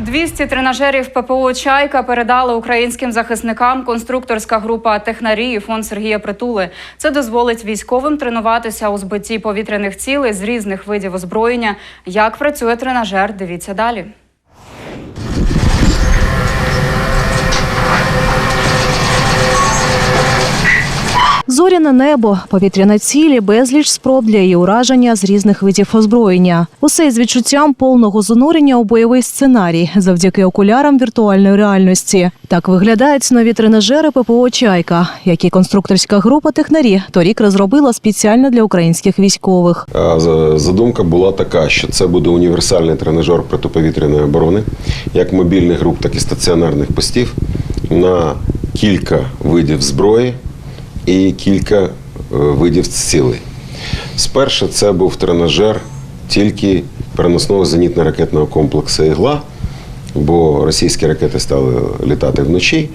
200 тренажерів ППО Чайка передали українським захисникам конструкторська група технарі і фонд Сергія Притули. Це дозволить військовим тренуватися у збитті повітряних цілей з різних видів озброєння. Як працює тренажер? Дивіться далі. Зоряне небо, повітряна цілі, безліч спроб для її ураження з різних видів озброєння. Усе із відчуттям повного занурення у бойовий сценарій завдяки окулярам віртуальної реальності. Так виглядають нові тренажери ППО Чайка, які конструкторська група технарі торік розробила спеціально для українських військових. Задумка була така, що це буде універсальний тренажер протиповітряної оборони, як мобільних груп, так і стаціонарних постів на кілька видів зброї і кілька е, видів цілей. Спершу це був тренажер тільки переносного зенітно-ракетного комплексу Ігла, бо російські ракети стали літати вночі.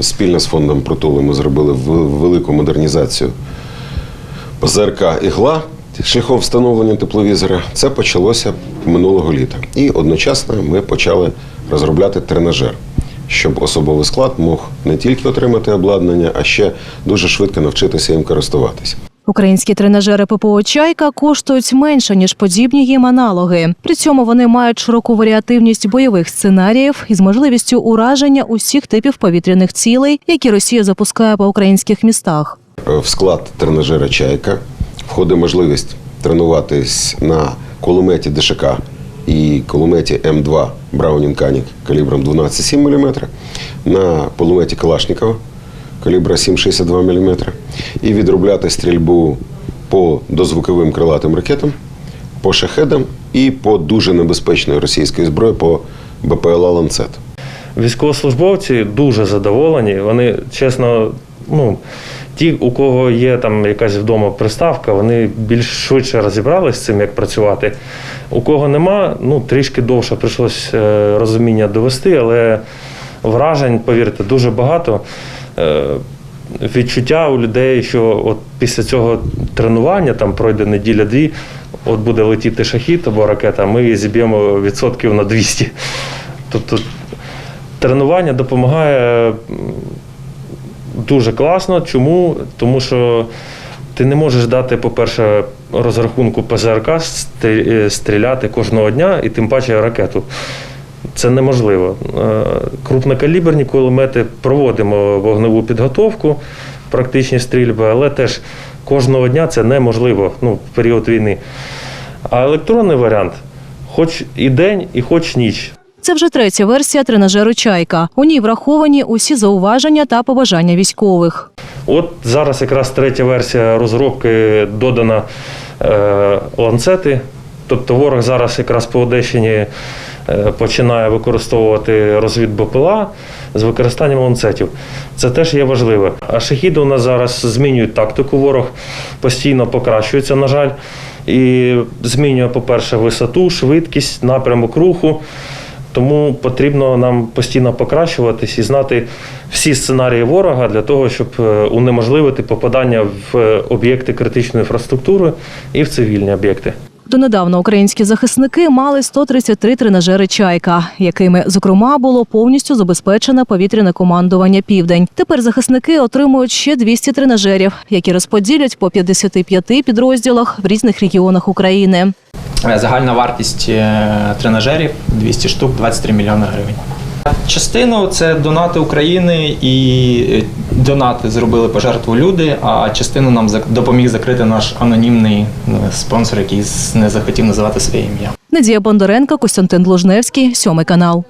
Спільно з фондом Притули ми зробили велику модернізацію ПЗРК ігла шляхом встановлення тепловізора. Це почалося минулого літа. І одночасно ми почали розробляти тренажер, щоб особовий склад мог не тільки отримати обладнання, а ще дуже швидко навчитися їм користуватися. Українські тренажери ППО Чайка коштують менше ніж подібні їм аналоги. При цьому вони мають широку варіативність бойових сценаріїв із можливістю ураження усіх типів повітряних цілей, які Росія запускає по українських містах. В склад тренажера Чайка входить можливість тренуватись на кулеметі ДШК і кулеметі М2 Браунінг Канік калібром 12,7 мм, на пулеметі Калашникова калібра 7,62 мм і відробляти стрільбу по дозвуковим крилатим ракетам, по шахедам і по дуже небезпечної російської зброї по БПЛА Ланцет. Військовослужбовці дуже задоволені. Вони, чесно, ну, ті, у кого є там якась вдома приставка, вони більш швидше розібралися з цим, як працювати. У кого нема, ну трішки довше прийшлось е, розуміння довести, але вражень, повірте, дуже багато. Е, Відчуття у людей, що от після цього тренування там пройде неділя-дві, от буде летіти шахід або ракета, ми її зіб'ємо відсотків на 200. Тобто тренування допомагає дуже класно. Чому? Тому що ти не можеш дати, по-перше, розрахунку ПЗРК е, стріляти кожного дня і тим паче ракету. Це неможливо. Е, Крупнокаліберні кулемети проводимо вогневу підготовку, практичні стрільби, але теж кожного дня це неможливо ну, в період війни. А електронний варіант хоч і день, і хоч ніч. Це вже третя версія тренажеру Чайка. У ній враховані усі зауваження та побажання військових. От зараз якраз третя версія розробки додана е, ланцети. Тобто ворог зараз якраз по Одещині е, починає використовувати розвід БПЛА з використанням ланцетів. Це теж є важливе. А шахіди у нас зараз змінюють тактику. Ворог постійно покращується, на жаль, і змінює, по-перше, висоту, швидкість, напрямок руху. Тому потрібно нам постійно покращуватись і знати всі сценарії ворога для того, щоб е, унеможливити попадання в е, об'єкти критичної інфраструктури і в цивільні об'єкти. Донедавна українські захисники мали 133 тренажери Чайка, якими, зокрема, було повністю забезпечене повітряне командування Південь. Тепер захисники отримують ще 200 тренажерів, які розподілять по 55 підрозділах в різних регіонах України. Е, Загальна вартість е, тренажерів 200 штук 23 мільйони гривень. Частину це донати України і е, донати зробили пожертву люди, а частину нам допоміг закрити наш анонімний е, спонсор, який не захотів називати своє ім'я. Надія Бондаренко, Костянтин Лужневський, сьомий канал.